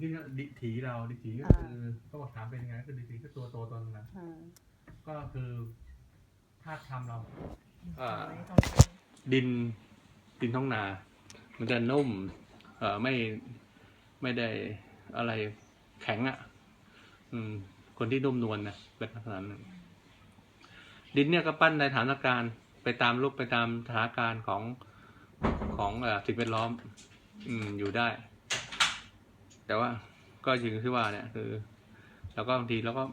มื่อกี้เนี่ยดิถีเราดิถีก็คือก็บอกถามเป็นยังไงก็คือดิถีก็ตัวโตตอนนั้นอ่าก็คือธาตุทำเราอ่าดินดินท้องนา มันจะนุ่ม เอ่อไม่ไม่ได้อะไรแข็งอะ่ะ อืม คนที่นุ่มนวลนะเป็นลักษณะนั้นดินเนี่ยก็ปั้นในฐานการณ์ไปตามรูปไปตามสถานการณ์ของของเอ่อสิ่งแวดล้อม อืม อยู่ได้ แต่ว่าก็อย่างที่ว่าเนี่ยคือเราก็บางทีเราก็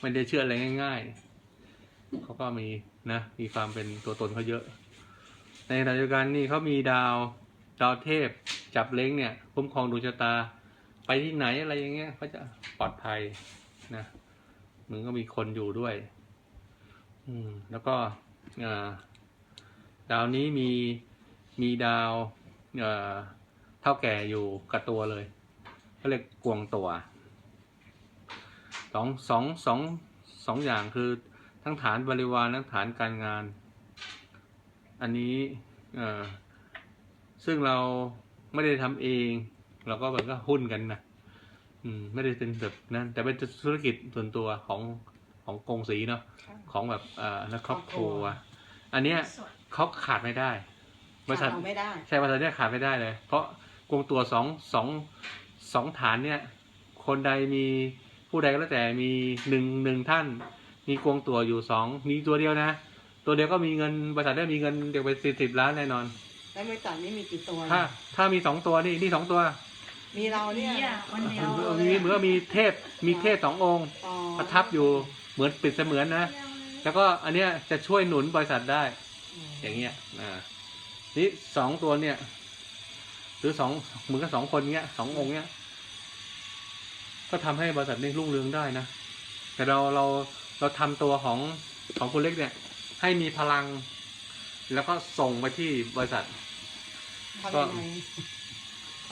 ไม่ได้เชื่ออะไรง่าย ๆ เขาก็มีนะ มีความเป็นตัวตนเขาเยอะ ในขณะเดียวกันนี่เขามีดาวดาวเทพจับเล้งเนี่ยคุ้มครองดวงชะตา ไปที่ไหนอะไรอย่างเงี้ยเขาจะปลอดภัยนะมึงก็มีคนอยู่ด้วย อืม แล้วก็ดาวนี้มีมีดาวเอ่อเท่าแก่อยู่กับตัวเลย เขาเรียกกวงตัวสองสองสองสองอย่างคือทั้งฐานบริวารทั้งฐานการงาน อันนี้เอ่อซึ่งเราไม่ได้ทำเอง เราก็แบบก็หุ้นกันนะอืมไม่ได้เป็นแบบนั้น แต่เป็นธุรกิจส่วนตัวของของกงสีเนาะค่ะของแบบเอ่อนักครอบครัว อันเนี้ยเขาขาดไม่ได้บริษัทขาดเราไม่ได้ใช่บริษัทเนี้ยขาดไม่ได้เลย เพราะกงตัวสองสอง สองฐานเนี่ย คนใดมีผู้ใดก็แล้วแต่มีหนึ่งหนึ่งท่าน มีกวงตัวอยู่สองมีตัวเดียวนะ ตัวเดียวก็มีเงินบริษัทได้มีเงินเดี๋ยวไปสิบสิบล้านแน่นอน แล้วบริษัทนี้มีกี่ตัวถ้า ถ้ามีสองตัวนี่นี่สองตัว มีเราเนี่ยเนี่ยวันเดียวมีเหมือนกับมีเทพมีเทพสององค์อ๋อประทับอยู่เหมือนปิดเสมือนนะแล้วก็อันเนี้ยจะช่วยหนุนบริษัทได้ อย่างเงี้ยอ่านี่สองตัวเนี่ย หรือสองเหมือนกับสองคนเงี้ยสององค์เงี้ย ก็ทำให้บริษัทนี้รุ่งเรืองได้นะ แต่เราเราเราทำตัวของของคุณเล็กเนี่ย ให้มีพลัง แล้วก็ส่งไปที่บริษัททำยังไง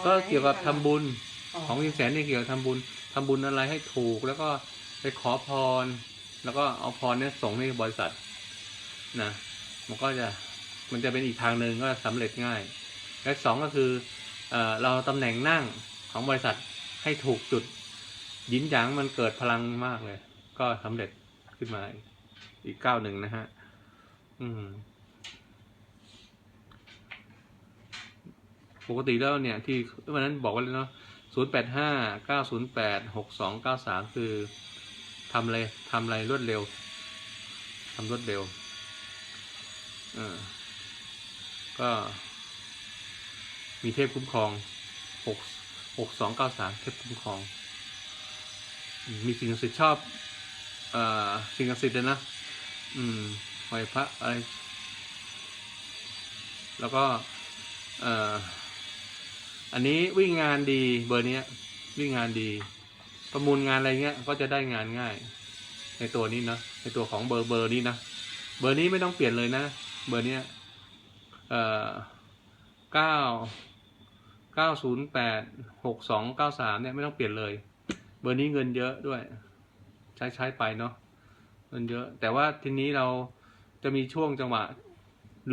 ก็เกี่ยวกับทำบุญอ๋อของยิงแสนนี่เกี่ยวกับทำบุญทำบุญอะไรให้ถูก แล้วก็ไปขอพร แล้วก็เอาพรเนี่ยส่งให้บริษัทนะมันก็จะมันจะเป็นอีกทางหนึ่งก็สำเร็จง่าย และสองก็คือเออเราตำแหน่งนั่งของบริษัทให้ถูกจุด ยินหยางมันเกิดพลังมากเลย ก็สำเร็จขึ้นมาอีกก้าวหนึ่งนะฮะ อืม ปกติแล้วเนี่ย ที่วันนั้นบอกไว้เลยเนาะศูนย์แปดห้าเก้าศูนย์แปดหกสองเก้าสามคือทำอะไรทำอะไรรวดเร็วทำรวดเร็วก็ มีเทพคุ้มครองหกหกสองเก้าสามเทพคุ้มครอง มีสิ่งศักดิ์สิทธิ์ชอบอสิ่งศักดิ์สิทธิ์เลยนะ อืมไหวพระอะไร แล้วก็เอ่ออันนี้วิ่งงานดีเบอร์นี้วิ่งงานดี ประมูลงานอะไรเงี้ย ก็จะได้งานง่าย ในตัวนี้เนาะในตัวของเบอร์เบอร์นี้นะเบอร์นี้ไม่ต้องเปลี่ยนเลยนะ เบอร์เนี้ยเอ่อเก้าเก้าศูนย์แปดหกสองเก้าสามเนี่ยไม่ต้องเปลี่ยนเลย เบอร์นี้เงินเยอะด้วย ใช้ใช้ไปเนาะเงินเยอะ แต่ว่าทีนี้เราจะมีช่วงจังหวะ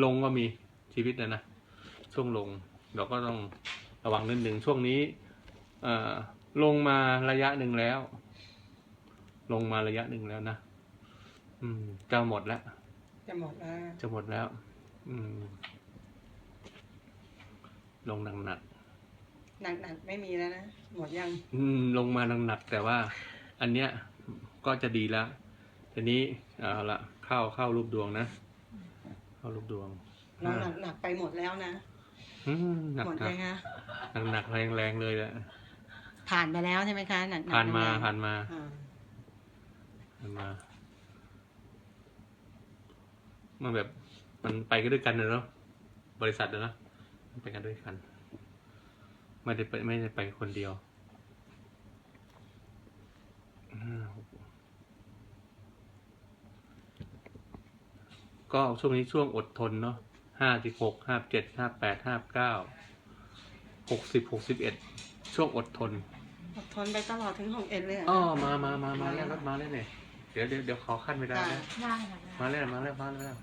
ลงก็มีชีวิตนะนะช่วงลง เราก็ต้องระวังนิดหนึ่งช่วงนี้เอ่อลงมาระยะหนึ่งแล้ว ลงมาระยะหนึ่งแล้วนะอืมจะหมดแล้ว จะหมดแล้ว จะหมดแล้ว อืม ลงหนักหนัก หนักๆไม่มีแล้วนะ หมดยังๆอืมลงมาหนักหนักๆแต่ว่าอันเนี้ยก็จะดีแล้วทีนี้เอาละเข้าเข้ารูปดวงนะ เข้ารูปดวงเราหนักๆไปหมดแล้วนะ อืมหนักหมดหนักยังฮะหนักหนักแรงแรงๆเลยแหละผ่านไปแล้วใช่ไหมคะหนักๆผ่านมาแรงๆผ่านมาอ่ามันมา มันแบบมันไปกันด้วยกันเนอะบริษัทเนอะมันไปกันด้วยกัน ไม่ได้ไปไม่ได้ไปคนเดียวห้าหกก็ช่วงนี้ช่วงอดทนเนาะห้าสิบหกห้าเจ็ดห้าแปดห้าเก้าหกสิบหกสิบเอ็ดช่วงอดทน อดทนไปตลอดถึงหกเอ็ดเลยเหรอ๋ออมามามามาแล้วรถมาแล้วเนี่ย เดี๋ยวเดี๋ยวเดี๋ยวขอขั้นไม่ได้ค่ะนะได้ค่ะ มาแล้วมาแล้วมาแล้ว